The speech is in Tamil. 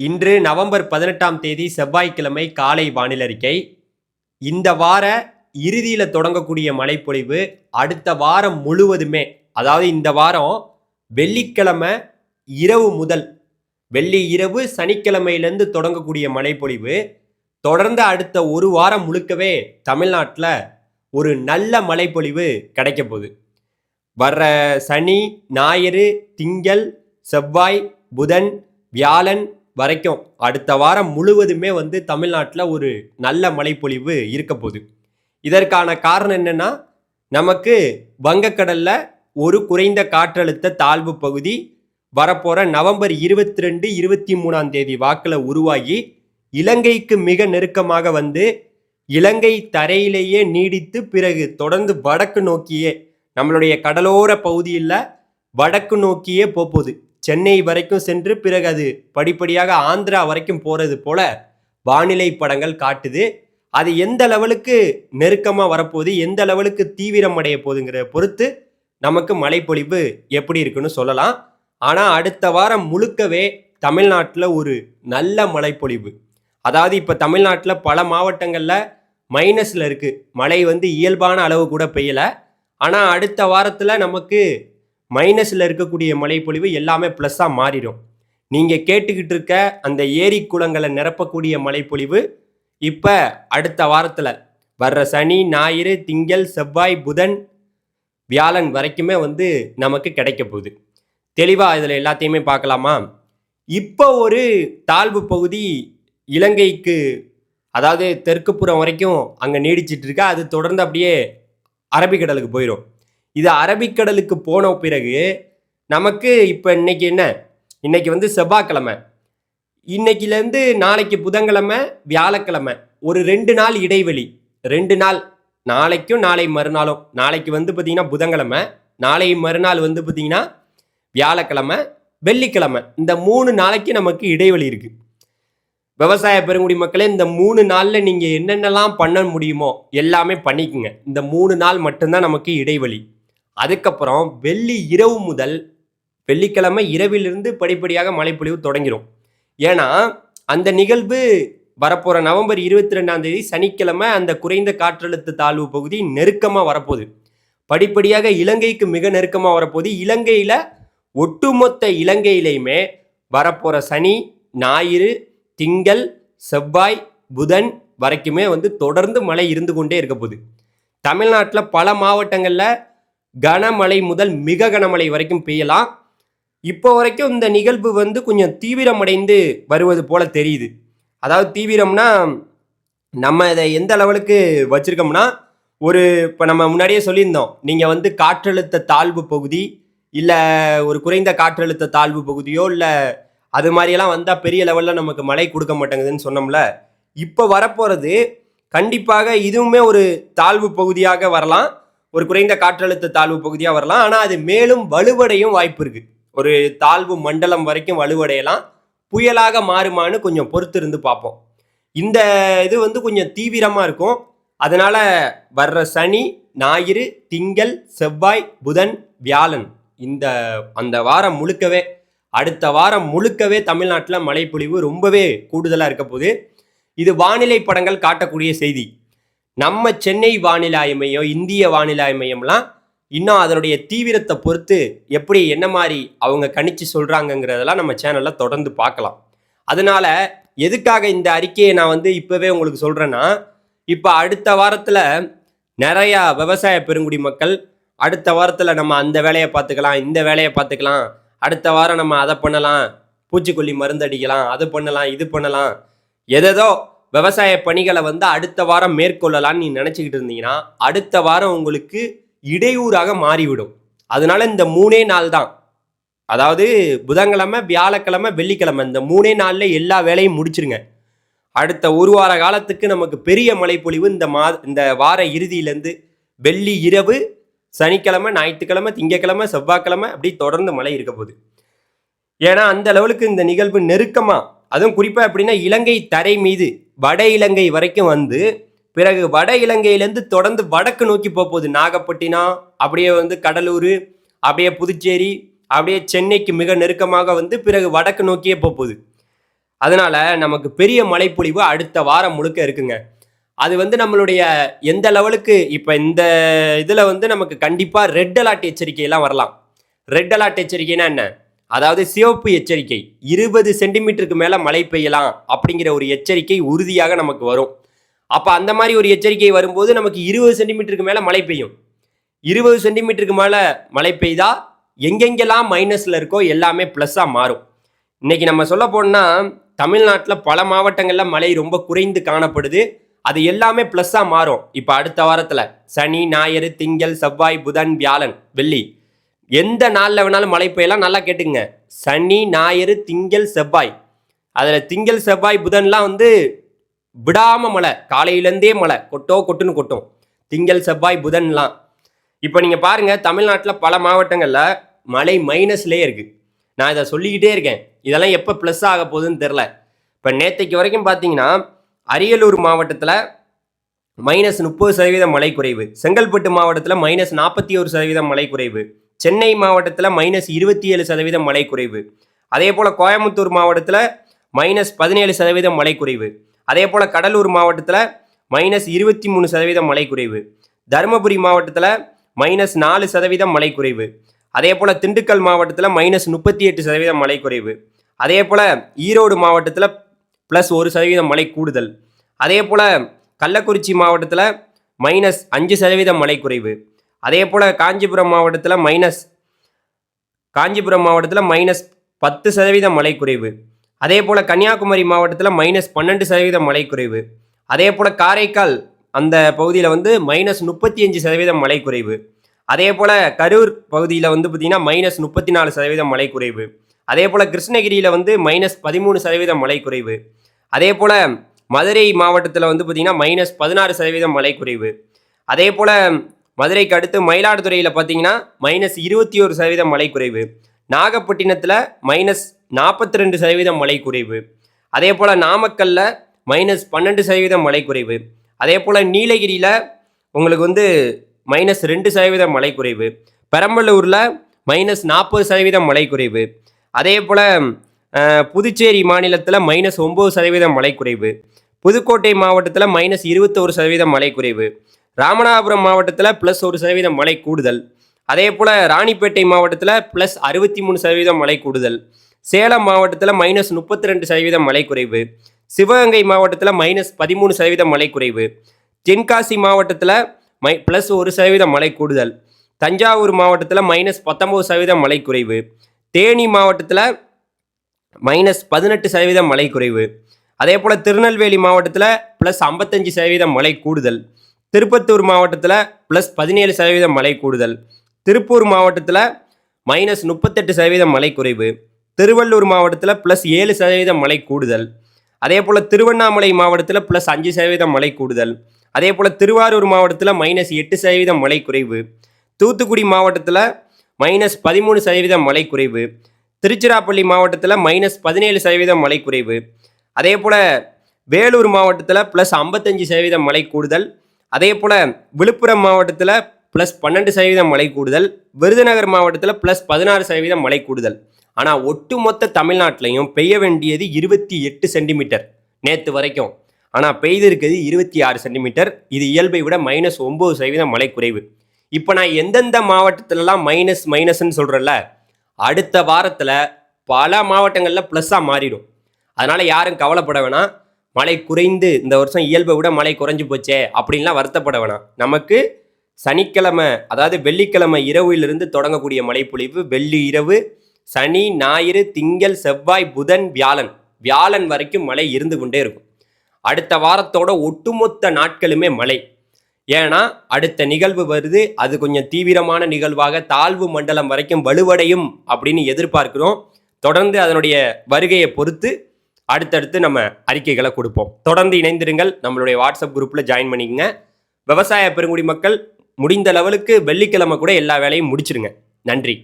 இன்று நவம்பர் பதினெட்டாம் தேதி செவ்வாய்க்கிழமை காலை வானிலை அறிக்கை இந்த வார இறுதியில் தொடங்கக்கூடிய மழைப்பொழிவு அடுத்த வாரம் முழுவதுமே அதாவது இந்த வாரம் வெள்ளிக்கிழமை இரவு முதல் வெள்ளி இரவு சனிக்கிழமையிலேருந்து தொடங்கக்கூடிய மழைப்பொழிவு தொடர்ந்து அடுத்த ஒரு வாரம் முழுக்கவே தமிழ்நாட்டில் ஒரு நல்ல மழைப்பொழிவு கிடைக்க போகுது. வர்ற சனி ஞாயிறு திங்கள் செவ்வாய் புதன் வியாழன் வரைக்கும் அடுத்த வாரம் முழுவதுமே வந்து தமிழ்நாட்டில் ஒரு நல்ல மழைப்பொழிவு இருக்க போகுது. இதற்கான காரணம் என்னென்னா நமக்கு வங்கக்கடலில் ஒரு குறைந்த காற்றழுத்த தாழ்வு பகுதி வரப்போகிற நவம்பர் இருபத்தி ரெண்டு இருபத்தி மூணாம் தேதி வாக்கில் உருவாகி இலங்கைக்கு மிக நெருக்கமாக வந்து இலங்கை தரையிலேயே நீடித்து பிறகு தொடர்ந்து வடக்கு நோக்கியே நம்மளுடைய கடலோர பகுதியில் வடக்கு நோக்கியே போகுது. சென்னை வரைக்கும் சென்று பிறகு அது படிப்படியாக ஆந்திரா வரைக்கும் போகிறது போல வானிலை படங்கள் காட்டுது. அது எந்த லெவலுக்கு நெருக்கமாக வரப்போகுது எந்த லெவலுக்கு தீவிரம் அடைய போகுதுங்கிறத பொறுத்து நமக்கு மழைப்பொழிவு எப்படி இருக்குன்னு சொல்லலாம். ஆனால் அடுத்த வாரம் முழுக்கவே தமிழ்நாட்டில் ஒரு நல்ல மழைப்பொழிவு. அதாவது இப்போ தமிழ்நாட்டில் பல மாவட்டங்களில் மைனஸில் இருக்குது மழை வந்து இயல்பான அளவு கூட பெய்யலை. ஆனால் அடுத்த வாரத்தில் நமக்கு மைனஸில் இருக்கக்கூடிய மழைப்பொழிவு எல்லாமே ப்ளஸ்ஸாக மாறிடும். நீங்கள் கேட்டுக்கிட்டு இருக்க அந்த ஏரி குளங்களை நிரப்பக்கூடிய மழைப்பொழிவு இப்போ அடுத்த வாரத்தில் வர்ற சனி ஞாயிறு திங்கள் செவ்வாய் புதன் வியாழன் வரைக்குமே வந்து நமக்கு கிடைக்க போகுது. தெளிவாக இதில் எல்லாத்தையுமே பார்க்கலாமா? இப்போ ஒரு தாழ்வு பகுதி இலங்கைக்கு அதாவது தெற்குப்புறம் வரைக்கும் அங்கே நீடிச்சிட்டு இருக்கா. அது தொடர்ந்து அப்படியே அரபிக்கடலுக்கு போயிடும் இது அரபிக்கடலுக்கு போன பிறகு நமக்கு இப்போ இன்னைக்கு என்ன? இன்னைக்கு வந்து செவ்வாய்க்கிழமை. இன்னைக்கிலேருந்து நாளைக்கு புதன்கிழமை வியாழக்கிழமை. ஒரு ரெண்டு நாள் இடைவெளி. ரெண்டு நாள். நாளைக்கும் நாளை மறுநாளும். நாளைக்கு வந்து பார்த்தீங்கன்னா புதன்கிழமை. நாளை மறுநாள் வந்து பார்த்தீங்கன்னா வியாழக்கிழமை வெள்ளிக்கிழமை. இந்த மூணு நாளைக்கு நமக்கு இடைவெளி இருக்குது விவசாய பெருங்குடி மக்களே இந்த மூணு நாளில் நீங்கள் என்னென்னலாம் பண்ண முடியுமோ எல்லாமே பண்ணிக்கோங்க. இந்த மூணு நாள் மட்டும்தான் நமக்கு இடைவெளி. அதுக்கப்புறம் வெள்ளி இரவு முதல் வெள்ளிக்கிழமை இரவிலிருந்து படிப்படியாக மழைப்பொழிவு தொடங்கிடும் ஏன்னா அந்த நிகழ்வு வரப்போகிற நவம்பர் இருபத்தி ரெண்டாம் தேதி சனிக்கிழமை அந்த குறைந்த காற்றழுத்த தாழ்வு பகுதி நெருக்கமாக வரப்போகுது. படிப்படியாக இலங்கைக்கு மிக நெருக்கமாக வரப்போகுது. இலங்கையில் ஒட்டுமொத்த இலங்கையிலையுமே வரப்போகிற சனி ஞாயிறு திங்கள் செவ்வாய் புதன் வரைக்குமே வந்து தொடர்ந்து மழை இருந்து கொண்டே இருக்க போகுது. தமிழ்நாட்டில் பல மாவட்டங்களில் கனமழை முதல் மிக கனமழை வரைக்கும் பெய்யலாம். இப்போ வரைக்கும் இந்த நிகழ்வு வந்து கொஞ்சம் தீவிரமடைந்து வருவது போல தெரியுது. அதாவது தீவிரம்னா நம்ம இதை எந்த லெவலுக்கு வச்சுருக்கோம்னா ஒரு இப்போ நம்ம முன்னாடியே சொல்லியிருந்தோம். நீங்கள் வந்து காற்றழுத்த தாழ்வு பகுதி இல்லை ஒரு குறைந்த காற்றழுத்த தாழ்வு பகுதியோ இல்லை அது மாதிரியெல்லாம் வந்தால் பெரிய லெவலில் நமக்கு மழை கொடுக்க மாட்டேங்குதுன்னு சொன்னோம்ல. இப்போ வரப்போகிறது கண்டிப்பாக இதுவுமே ஒரு தாழ்வு பகுதியாக வரலாம். ஒரு குறைந்த காற்றழுத்த தாழ்வு பகுதியாக வரலாம். ஆனால் அது மேலும் வலுவடையும் வாய்ப்பு இருக்குது ஒரு தாழ்வு மண்டலம் வரைக்கும் வலுவடையலாம். புயலாக மாறுமான்னு கொஞ்சம் பொறுத்து இருந்து பார்ப்போம். இந்த இது வந்து கொஞ்சம் தீவிரமாக இருக்கும். அதனால வர்ற சனி ஞாயிறு திங்கள் செவ்வாய் புதன் வியாழன் இந்த அந்த வாரம் முழுக்கவே அடுத்த வாரம் முழுக்கவே தமிழ்நாட்டில் மழைப்பொழிவு ரொம்பவே கூடுதலாக இருக்க போகுது. இது வானிலை படங்கள் காட்டக்கூடிய செய்தி. நம்ம சென்னை வானிலை மையம் இந்திய வானிலை மையம்லாம் இன்னும் அதனுடைய தீவிரத்தை பொறுத்து எப்படி என்ன மாதிரி அவங்க கணிச்சு சொல்கிறாங்கங்கிறதெல்லாம் நம்ம சேனலில் தொடர்ந்து பார்க்கலாம். அதனால் எதுக்காக இந்த அறிக்கையை நான் வந்து இப்போவே உங்களுக்கு சொல்கிறேன்னா இப்போ அடுத்த வாரத்தில் நிறையா விவசாய பெருங்குடி மக்கள் அடுத்த வாரத்தில் நம்ம அந்த வேலையை பார்த்துக்கலாம் இந்த வேலையை பார்த்துக்கலாம் அடுத்த வாரம் நம்ம அதை பண்ணலாம் பூச்சிக்கொல்லி மருந்து அடிக்கலாம் அது பண்ணலாம் இது பண்ணலாம் எதேதோ விவசாய பணிகளை வந்து அடுத்த வாரம் மேற்கொள்ளலாம்னு நீ நினச்சிக்கிட்டு இருந்தீங்கன்னா அடுத்த வாரம் உங்களுக்கு இடையூறாக மாறிவிடும். அதனால இந்த மூணே நாள் தான். அதாவது புதன்கிழமை வியாழக்கிழமை வெள்ளிக்கிழமை இந்த மூணே நாளில் எல்லா வேலையும் முடிச்சிருங்க. அடுத்த ஒரு வார காலத்துக்கு நமக்கு பெரிய மழைப்பொழிவு இந்த மா இந்த வார இறுதியிலேருந்து வெள்ளி இரவு சனிக்கிழமை ஞாயிற்றுக்கிழமை திங்கக்கிழமை செவ்வாய்க்கிழமை அப்படி தொடர்ந்து மழை இருக்க போகுது. ஏன்னா அந்த லெவலுக்கு இந்த நிகழ்வு நெருக்கமாக அதுவும் குறிப்பாக எப்படின்னா இலங்கை தரை மீது வட இலங்கை வரைக்கும் வந்து பிறகு வட இலங்கையிலேருந்து தொடர்ந்து வடக்கு நோக்கி போகுது நாகப்பட்டினம் அப்படியே வந்து கடலூர் அப்படியே புதுச்சேரி அப்படியே சென்னைக்கு மிக நெருக்கமாக வந்து பிறகு வடக்கு நோக்கியே போகுது அதனால் நமக்கு பெரிய மழைப்பொழிவு அடுத்த வாரம் முழுக்க இருக்குங்க. அது வந்து நம்மளுடைய எந்த லெவலுக்கு இப்போ இந்த இதில் வந்து நமக்கு கண்டிப்பாக ரெட் அலர்ட் எச்சரிக்கையெல்லாம் வரலாம். ரெட் அலர்ட் எச்சரிக்கைனா என்ன? அதாவது சிவப்பு எச்சரிக்கை. இருபது சென்டிமீட்டருக்கு மேலே மழை பெய்யலாம் அப்படிங்கிற ஒரு எச்சரிக்கை உறுதியாக நமக்கு வரும். அப்போ அந்த மாதிரி ஒரு எச்சரிக்கை வரும்போது நமக்கு இருபது சென்டிமீட்டருக்கு மேலே மழை பெய்யும். இருபது சென்டிமீட்டருக்கு மேலே மழை பெய்தா எங்கெங்கெல்லாம் மைனஸில் இருக்கோ எல்லாமே ப்ளஸ்ஸாக மாறும். இன்றைக்கி நம்ம சொல்ல போனால் தமிழ்நாட்டில் பல மாவட்டங்களில் மழை ரொம்ப குறைந்து காணப்படுது. அது எல்லாமே ப்ளஸ்ஸாக மாறும். இப்போ அடுத்த வாரத்தில் சனி ஞாயிறு திங்கள் செவ்வாய் புதன் வியாழன் வெள்ளி எந்த நாளில் வேணாலும் மழை பெய்யலாம் நல்லா கேட்டுங்க சனி ஞாயிறு திங்கள் செவ்வாய். அதில் திங்கள் செவ்வாய் புதன்லாம் வந்து விடாமல் மழை. காலையிலேருந்தே மழை. கொட்டோ கொட்டுன்னு கொட்டும். திங்கள் செவ்வாய் புதன்லாம். இப்போ நீங்கள் பாருங்கள் தமிழ்நாட்டில் பல மாவட்டங்களில் மழை மைனஸ்லேயே இருக்குது நான் இதை சொல்லிக்கிட்டே இருக்கேன். இதெல்லாம் எப்போ ப்ளஸ் ஆக போகுதுன்னு தெரில இப்போ நேற்றைக்கு வரைக்கும் பார்த்தீங்கன்னா அரியலூர் மாவட்டத்தில் மைனஸ் முப்பது சதவீதம் மழை குறைவு. செங்கல்பட்டு மாவட்டத்தில் மைனஸ் நாற்பத்தி ஒரு சதவீதம் மழை குறைவு. சென்னை மாவட்டத்தில் மைனஸ் இருபத்தி ஏழு சதவீதம் மழை குறைவு. அதே போல் கோயம்புத்தூர் மாவட்டத்தில் மைனஸ் பதினேழு சதவீதம் மழை குறைவு. அதே போல் கடலூர் மாவட்டத்தில் மைனஸ் இருபத்தி மூணு சதவீதம் மழை குறைவு. தருமபுரி மாவட்டத்தில் மைனஸ் நாலு சதவீதம் மழை குறைவு. அதே போல் திண்டுக்கல் மாவட்டத்தில் மைனஸ் முப்பத்தி எட்டு சதவீதம் மழை குறைவு. அதே போல் ஈரோடு மாவட்டத்தில் ப்ளஸ் ஒரு சதவீதம் மழை கூடுதல். அதே போல் கள்ளக்குறிச்சி மாவட்டத்தில் மைனஸ் அஞ்சு சதவீதம் மழை குறைவு. அதே போல் காஞ்சிபுரம் மாவட்டத்தில் மைனஸ் காஞ்சிபுரம் மாவட்டத்தில் மைனஸ் பத்து சதவீதம் மழை குறைவு. அதே போல் கன்னியாகுமரி மாவட்டத்தில் மைனஸ் பன்னெண்டு சதவீதம் மழை குறைவு. அதே போல் காரைக்கால் அந்த பகுதியில் வந்து மைனஸ் முப்பத்தி அஞ்சு சதவீதம் மழை குறைவு. அதே போல் கரூர் பகுதியில் வந்து பார்த்திங்கன்னா மைனஸ் முப்பத்தி நாலு சதவீதம் மழை குறைவு. அதே போல் கிருஷ்ணகிரியில் வந்து மைனஸ் பதிமூணு சதவீதம் மழை குறைவு. அதே போல் மதுரை மாவட்டத்தில் வந்து பார்த்திங்கன்னா மைனஸ் பதினாறு சதவீதம் மழை குறைவு அதே போல் மதுரைக்கு அடுத்து மயிலாடுதுறையில் பார்த்தீங்கன்னா மைனஸ் இருபத்தி ஒரு சதவீதம் மழை குறைவு நாகப்பட்டினத்தில் மைனஸ் நாற்பத்தி ரெண்டு சதவீதம் மழை குறைவு அதே போல் நாமக்கல்லில் மைனஸ் பன்னெண்டு சதவீதம் மழை குறைவு அதே போல் நீலகிரியில் உங்களுக்கு வந்து மைனஸ் ரெண்டு சதவீதம் மழை குறைவு பெரம்பலூரில் மைனஸ் நாற்பது சதவீதம் மழை குறைவு அதே போல் புதுச்சேரி மாநிலத்தில் மைனஸ் ஒம்பது சதவீதம் மழை குறைவு புதுக்கோட்டை மாவட்டத்தில் மைனஸ் இருபத்தோரு சதவீதம் மழை குறைவு. ராமநாதபுரம் மாவட்டத்தில் ப்ளஸ் ஒரு சதவீதம் மழை கூடுதல். அதே போல் ராணிப்பேட்டை மாவட்டத்தில் ப்ளஸ் அறுபத்தி மூணு சதவீதம் மழை கூடுதல். சேலம் மாவட்டத்தில் மைனஸ் முப்பத்தி ரெண்டு சதவீதம் மழை குறைவு. சிவகங்கை மாவட்டத்தில் மைனஸ் பதிமூணு சதவீதம் மழை குறைவு. தென்காசி மாவட்டத்தில் மை ப்ளஸ் ஒரு சதவீதம் மழை கூடுதல். தஞ்சாவூர் மாவட்டத்தில் மைனஸ் பத்தொம்பது சதவீதம் மழை குறைவு. தேனி மாவட்டத்தில் மைனஸ் பதினெட்டு சதவீதம் மழை குறைவு. அதே போல் திருநெல்வேலி மாவட்டத்தில் ப்ளஸ் ஐம்பத்தஞ்சு சதவீதம் மழை கூடுதல். திருப்பத்தூர் மாவட்டத்தில் ப்ளஸ் பதினேழு சதவீதம் மழை கூடுதல். திருப்பூர் மாவட்டத்தில் மைனஸ் முப்பத்தெட்டு சதவீதம் மழை குறைவு. திருவள்ளூர் மாவட்டத்தில் ப்ளஸ் ஏழு சதவீதம் மழை கூடுதல். அதே போல் திருவண்ணாமலை மாவட்டத்தில் ப்ளஸ் அஞ்சு சதவீதம் மழை கூடுதல். அதே போல் திருவாரூர் மாவட்டத்தில் மைனஸ் எட்டு சதவீதம் மழை குறைவு. தூத்துக்குடி மாவட்டத்தில் மைனஸ் பதிமூணு சதவீதம் மழை குறைவு. திருச்சிராப்பள்ளி மாவட்டத்தில் மைனஸ் பதினேழு சதவீதம் மழை குறைவு. அதே போல் வேலூர் மாவட்டத்தில் ப்ளஸ் ஐம்பத்தஞ்சு சதவீதம் மழை கூடுதல். அதே போல் விழுப்புரம் மாவட்டத்தில் ப்ளஸ் பன்னெண்டு சதவீதம் மழை கூடுதல். விருதுநகர் மாவட்டத்தில் ப்ளஸ் பதினாறு சதவீதம் மழை கூடுதல். ஆனால் ஒட்டுமொத்த தமிழ்நாட்டிலையும் பெய்ய வேண்டியது இருபத்தி எட்டு சென்டிமீட்டர் நேற்று வரைக்கும். ஆனால் பெய்திருக்கிறது இருபத்தி ஆறு சென்டிமீட்டர். இது இயல்பை விட மைனஸ் ஒம்பது சதவீதம் மழை குறைவு. இப்போ நான் எந்தெந்த மாவட்டத்திலலாம் மைனஸ் மைனஸ்ன்னு சொல்கிறேன்ல அடுத்த வாரத்தில் பல மாவட்டங்களில் ப்ளஸ்ஸாக மாறிடும். அதனால் யாரும் கவலைப்பட வேணாம். மழை குறைந்து இந்த வருஷம் இயல்பை விட மழை குறைஞ்சு போச்சே அப்படின்லாம் வருத்தப்பட வேணாம். நமக்கு சனிக்கிழமை அதாவது வெள்ளிக்கிழமை இரவிலிருந்து தொடங்கக்கூடிய மழைப்பொழிவு வெள்ளி இரவு சனி ஞாயிறு திங்கள் செவ்வாய் புதன் வியாழன். வியாழன் வரைக்கும் மழை இருந்து கொண்டே இருக்கும். அடுத்த வாரத்தோட ஒட்டுமொத்த நாட்களுமே மழை. ஏன்னா அடுத்த நிகழ்வு வருது. அது கொஞ்சம் தீவிரமான நிகழ்வாக தாழ்வு மண்டலம் வரைக்கும் வலுவடையும் அப்படின்னு எதிர்பார்க்கிறோம். தொடர்ந்து அதனுடைய வருகையை பொறுத்து அடுத்தடுத்து நம்ம அறிக்கைகளை கொடுப்போம். தொடர்ந்து இணைந்திருங்கள். நம்மளுடைய வாட்ஸ்அப் குரூப்பில் ஜாயின் பண்ணிக்கங்க. விவசாய பெருங்குடி மக்கள் முடிந்த லெவலுக்கு வெள்ளிக்கிழமை கூட எல்லா வேலையும் முடிச்சிருங்க. நன்றி.